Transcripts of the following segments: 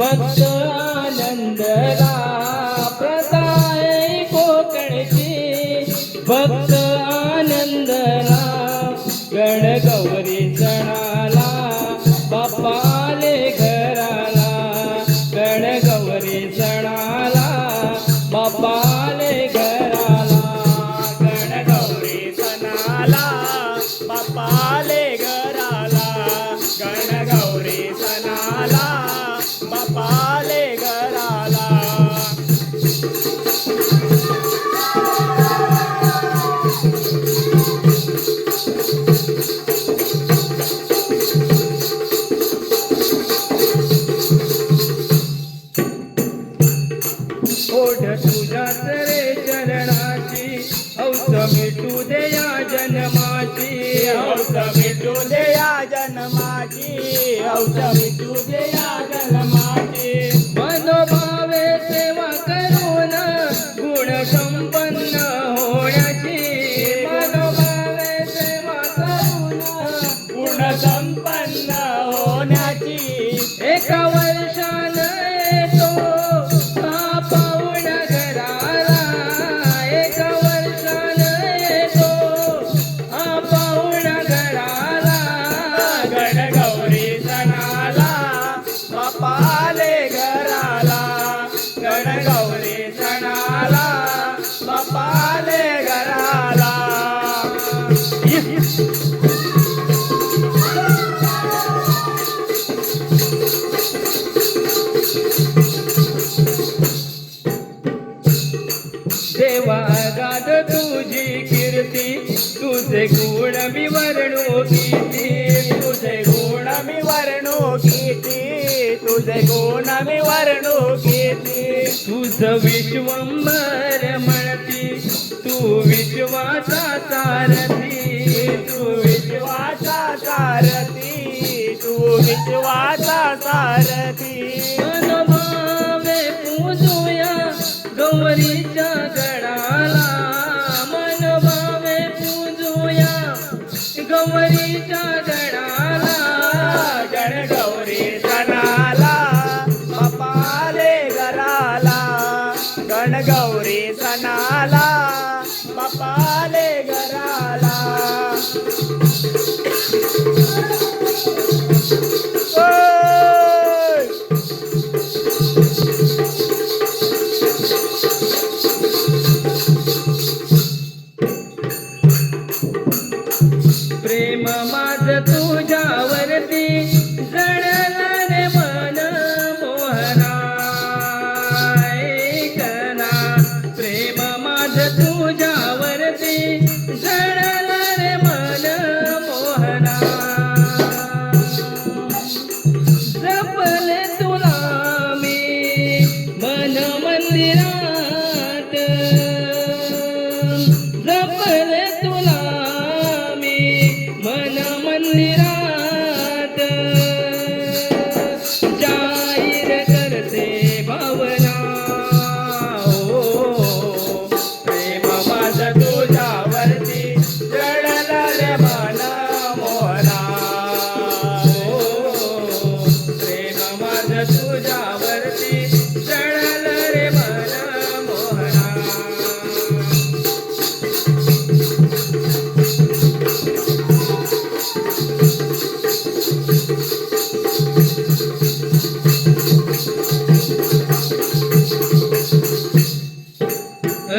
भक्त आनंदरा प्रदाय कोकणची भक्त आनंदरा गणगौरी सणाला जन्माची. औषधी मिटू दे या जन्माची. गुण तुझी कीर्ती तुझे गुण मी वर्णो कीर्ती तुझे गुण मी वर्णो किती तुझे गुण मी वर्णो किती. तुझ विश्वंबर म्हणती तू विश्वाचा सारथी तू विश्वाचा सारथी तू विश्वाचा सारथी. मनभावे पूजूया गौरीच्या गडाला. मनभावे पूजूया गौरीच्या गडाला. गणगौरी सणाला बापाले घराला. गणगौरी सणाला बापाले घराला! प्रेम माझ तुझ्यावरती जडलं मन मोहरा करा. प्रेम माझ तुझ्या little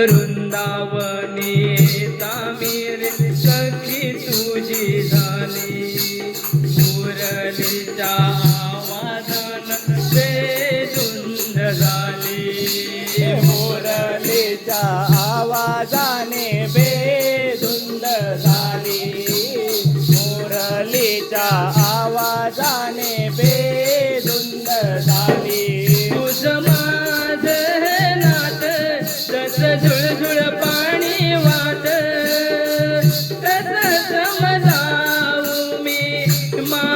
वृंदावनी तामीर सखी तुझी झाली. मुरलीच्या आवाजान बेधुंद झाली. मुरलीच्या My.